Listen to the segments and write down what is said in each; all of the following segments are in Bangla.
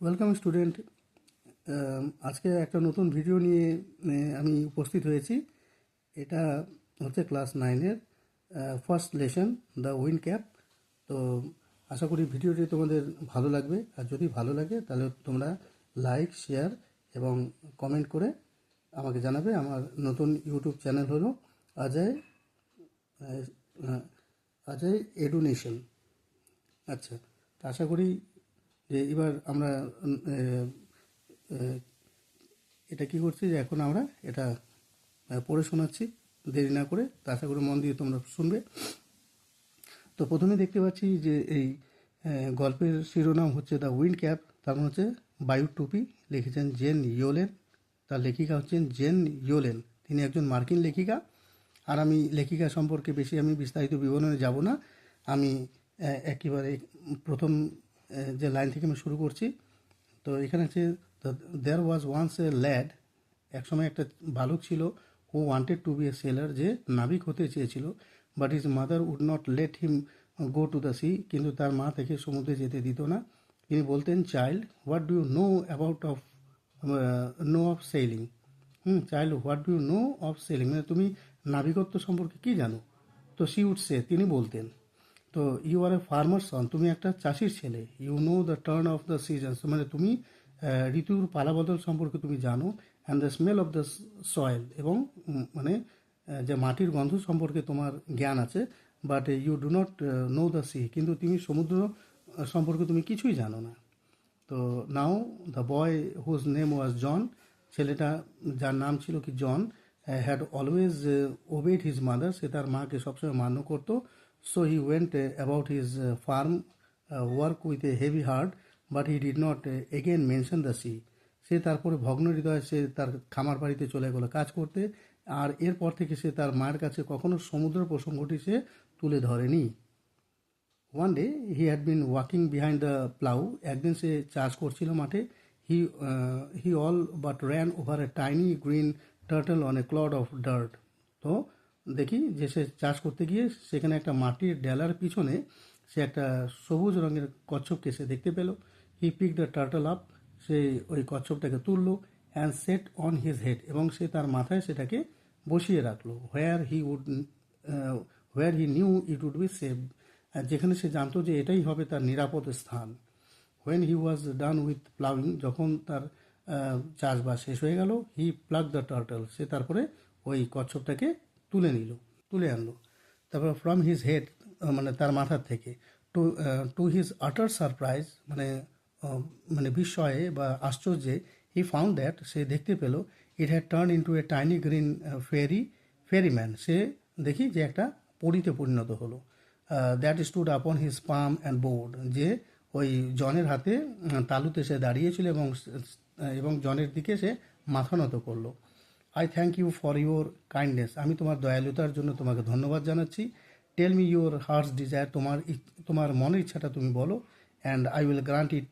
ওয়েলকাম স্টুডেন্ট আজকে একটা নতুন ভিডিও নিয়ে আমি উপস্থিত হয়েছি। এটা হচ্ছে ক্লাস নাইনের first lesson the wind cap তো আশা করি ভিডিওটি তোমাদের ভালো লাগবে। আর যদি ভালো লাগে, তাহলে তোমরা লাইক শেয়ার এবং কমেন্ট করে আমাকে জানাবে। আমার নতুন ইউটিউব চ্যানেল হলো অজয় অজয় এডুনেশন আচ্ছা আশা করি যে এবার আমরা এটা কি করছি যে এখন আমরা এটা পড়ে শোনাচ্ছি, দেরি না করে তো আশা করি মন দিয়ে তোমরা শুনবে। তো প্রথমে দেখতে পাচ্ছি যে এই গল্পের শিরোনাম হচ্ছে দ্য উইন্ড ক্যাপ তার মানে হচ্ছে বায়ু টুপি লিখেছেন জেন ইয়োলেন, তার লেখিকা হচ্ছেন জেন ইয়োলেন। তিনি একজন মার্কিন লেখিকা। আর আমি লেখিকা সম্পর্কে বেশি আমি বিস্তারিত বিবরণে যাব না। আমি একেবারে প্রথম যে লাইন থেকে আমি শুরু করছি, তো এখানে হচ্ছে দেয়ার ওয়াজ ওয়ান্স এ ল্যাড একসময় একটা বালক ছিল who wanted to be a sailor যে নাবিক হতে চেয়েছিল but his mother would not let him go to the sea কিন্তু তার মা থেকে সমুদ্রে যেতে দিত না। তিনি বলতেন child what do you know about of know of sailing hmm child what do you know of sailing মানে তুমি নাবিকত্ব সম্পর্কে কী জানো? তো সি সে তিনি বলতেন তো ইউ আর এ ফার্মার সন তুমি একটা চাষির ছেলে you know the turn of the seasons মানে তুমি ঋতুর পালাবদল সম্পর্কে তুমি জানো and the smell of the soil এবং মানে যে মাটির গন্ধ সম্পর্কে তোমার জ্ঞান আছে but you do not know the sea কিন্তু তুমি সমুদ্র সম্পর্কে তুমি কিছুই জানো না। তো now the boy whose name was John ছেলেটা, যার নাম ছিল কি John had always obeyed his mother সে তার মাকে সবসময় মান্য করতো so he went about his farm work with a heavy heart but he did not again mention the sea সে তারপরে ভগ্ন হৃদয়ে সে তার খামার বাড়িতে চলে গেলো কাজ করতে, আর এরপর থেকে সে তার মায়ের কাছে কখনো সমুদ্র প্রসঙ্গটি সে তুলে ধরেনি। One day he had been walking behind the plough একদিন সে চাষ করছিল মাঠে। He he all but ran over a tiny green turtle on a clod of dirt তো দেখি যে সে চাষ করতে গিয়ে সেখানে একটা মাটির ডেলার পিছনে সে একটা সবুজ রঙের কচ্ছপকে সে দেখতে পেল। He pick the turtle up সে ওই কচ্ছপটাকে তুললো and set on his head এবং সে তার মাথায় সেটাকে বসিয়ে রাখল। Where he would where he knew it would be safe যেখানে সে জানতো যে এটাই হবে তার নিরাপদ স্থান। When he was done with ploughing যখন তার চাষবাস শেষ হয়ে গেল হি প্লাগ দ্য টার্টল সে তারপরে ওই কচ্ছপটাকে তুলে নিল, তুলে আনলো। তারপর ফ্রম হিজ হেড মানে তার মাথার থেকে to to his utter surprise মানে মানে বিস্ময়ে বা আশ্চর্যে হি ফাউন্ড দ্যাট সে দেখতে পেল it had turn into a tiny green fairy ferryman সে দেখি যে একটা পরিতে পরিণত হলো। That stood upon his palm and board যে ওই জনের হাতে তালুতে সে দাঁড়িয়েছিল এবং এবং জনের দিকে সে মাথা নত করল। I thank you for your kindness আমি তোমার দয়ালুতার জন্য তোমাকে ধন্যবাদ জানাচ্ছি। Tell me your heart's desire তোমার তোমার মনের ইচ্ছাটা তুমি বলো and I will grant it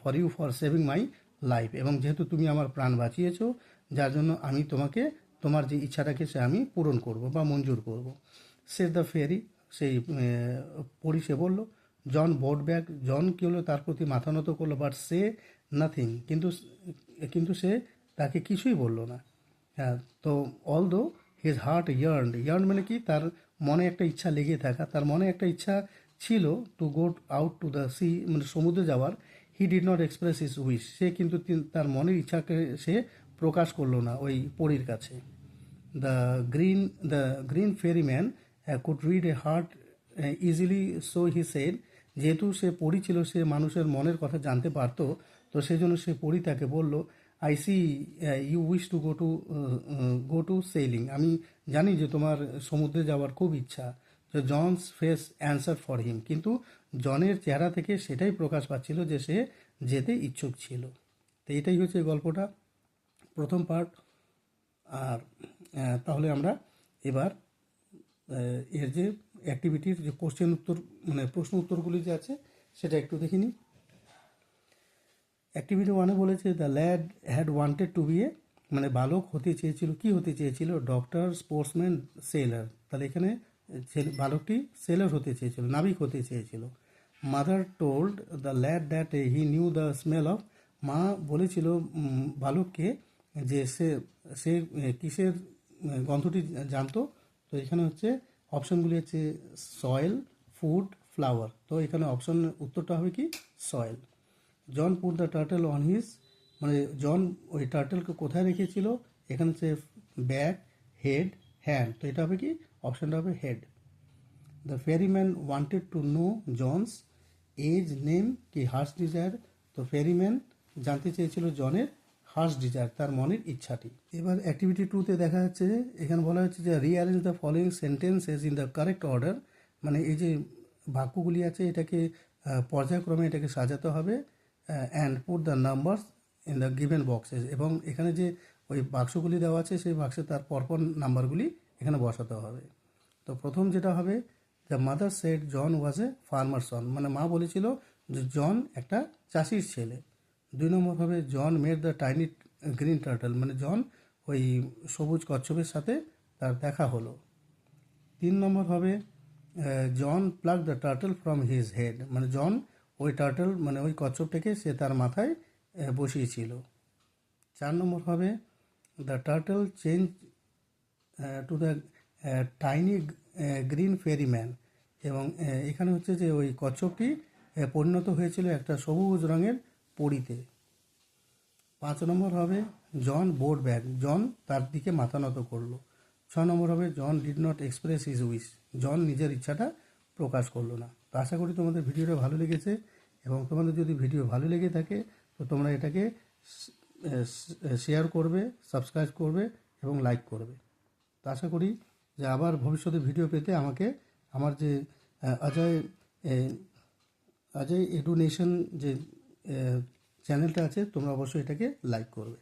for you for saving my life এবং যেহেতু তুমি আমার প্রাণ বাঁচিয়েছো যার জন্য আমি তোমাকে তোমার যে ইচ্ছাটাকে সে আমি পূরণ করব বা মঞ্জুর করব। সে দ্য ফেরি সেই আহ, পড়ি সে বলল জন বোর্ড ব্যাগ জন কি হলো? তার প্রতি মাথা নত করল বাট সে নাথিং কিন্তু কিন্তু সে তাকে কিছুই বলল না। হ্যাঁ তো অল দো হিজ হার্ট ইয়ার্ন ইয়ার্ন মানে কি? তার মনে একটা ইচ্ছা লেগে থাকা। তার মনে একটা ইচ্ছা ছিল to go out to the sea মানে সমুদ্রে যাওয়ার। He did not express his wish সে কিন্তু তার মনের ইচ্ছাকে সে প্রকাশ করল না ওই পরীর কাছে। The green the green fairyman could read a heart easily so he said যেহেতু সে পড়ি ছিল, সে মানুষের মনের কথা জানতে পারতো, তো সেই জন্য সে পড়ি তাকে বলল I see you wish to go to go to sailing আমি জানি যে তোমার সমুদ্রে যাওয়ার খুব ইচ্ছা। John's face answer for him কিন্তু জনের চেহারা থেকে সেটাই প্রকাশ পাচ্ছিল যে সে যেতে ইচ্ছুক ছিল। তো এটাই হচ্ছে গল্পটা। প্রথম পার্ট আর তাহলে আমরা এবার এর যে অ্যাক্টিভিটির যে কোশ্চেন উত্তর মানে প্রশ্ন উত্তরগুলি যে আছে, সেটা একটু দেখে নিই। অ্যাক্টিভিটি ওয়ানে বলেছে the lad had wanted to be a মানে বালক হতে চেয়েছিল, কি হতে চেয়েছিল? ডক্টর স্পোর্টসম্যান সেলার তাহলে এখানে ছেলে বালকটি সেলার হতে চেয়েছিল, নাবিক হতে চেয়েছিল। Mother told the lad that he knew the smell of মা বলেছিল বালককে যে সে সে কিসের গন্ধটি জানতো? তো এখানে হচ্ছে অপশনগুলি হচ্ছে সয়েল ফুড ফ্লাওয়ার তো এখানে অপশন উত্তরটা হবে কি? Soil John put the turtle on his মানে জন ওই টার্টেলকে কোথায় রেখেছিল? এখানে সে ব্যাক হেড হ্যান্ড তো এটা হবে কি? অপশানটা হবে head the fairyman wanted to know John's as name কি হার্স ডিজায়ার তো ফেরিম্যান জানতে চেয়েছিল জনের হার্স ডিজায়ার তার মনের ইচ্ছাটি। এবার অ্যাক্টিভিটি টুতে দেখা যাচ্ছে এখানে বলা হচ্ছে যে rearrange the following sentences in the correct order মানে এই যে বাক্যগুলি আছে, এটাকে পর্যায়ক্রমে এটাকে সাজাতে হবে। And put the numbers in the given boxes এবং এখানে যে ওই বাক্সগুলি দেওয়া আছে, সেই বাক্সে তার পরপর নাম্বারগুলি এখানে বসাতে হবে। তো প্রথম যেটা হবে the mother said John was a farmer son মানে মা বলেছিল যে জন একটা চাষির ছেলে। দুই নম্বর হবে John made the tiny green turtle মানে জন ওই সবুজ কচ্ছপের সাথে তার দেখা হলো। তিন নম্বর হবে John plug the turtle from his head মানে জন ওই টার্টল মানে ওই কচ্ছপটাকে সে তার মাথায় বসিয়েছিল। চার নম্বর হবে the turtle change to the tiny green fairyman এবং এখানে হচ্ছে যে ওই কচ্ছপটি পরিণত হয়েছিল একটা সবুজ রঙের পরিতে। পাঁচ নম্বর হবে জন বোর্ড ব্যাগ জন তার দিকে মাথা নত করল। ছ নম্বর হবে John did not express is wish John নিজের ইচ্ছাটা প্রকাশ করল না। আশা করি তোমাদের ভিডিওটা ভালো লেগেছে এবং তোমাদের যদি ভিডিও ভালো লেগে থাকে, তো তোমরা এটাকে শেয়ার করবে সাবস্ক্রাইব করবে এবং লাইক করবে। তো আশা করি যে আবার ভবিষ্যতে ভিডিও পেতে আমাকে, আমার যে অজয় অজয় এডুনেশন যে চ্যানেলটা আছে, তোমরা অবশ্যই এটাকে লাইক করবে।